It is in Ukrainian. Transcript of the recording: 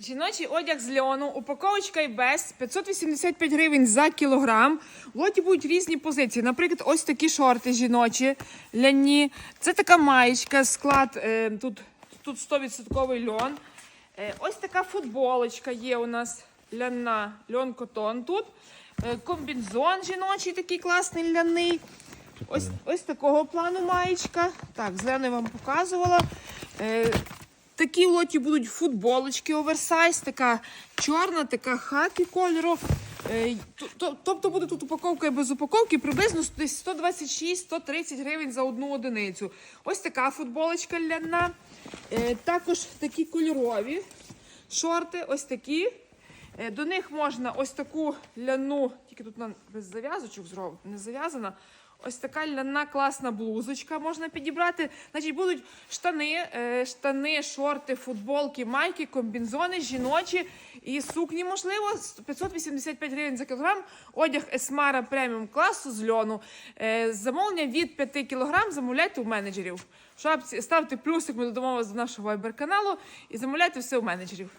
Жіночий одяг з льону, упаковочка і без 585 гривень за кілограм. В лоті будуть різні позиції. Наприклад, ось такі шорти жіночі, ляні. Це така маєчка, склад е, тут, тут 100% льон. Е, ось така футболочка є у нас ляна, льон котон тут. Е, комбінзон жіночий такий класний ляний. Ось, ось такого плану маєчка. Так, зелену я вам показувала. Такі лоті будуть футболочки оверсайз, така чорна, така хакі кольору. Е, то- то- Тобто буде тут упаковка і без упаковки приблизно 126-130 гривень за одну одиницю. Ось така футболочка ляна. Е, Також такі кольорові шорти, ось такі. Е, До них можна ось таку ляну, тільки тут на без зав'язочок не зав'язана. Ось така ляна класна блузочка можна підібрати. Значить, будуть штани, е, штани, шорти, футболки, майки, комбінзони, жіночі і сукні, можливо, з 585 гривень за кілограм. Одяг Есмара преміум класу з льону. Е, Замовлення від 5 кілограм замовляйте у менеджерів. В шапці ставте плюсик, ми додамо вас до нашого вайбер каналу і замовляйте все у менеджерів.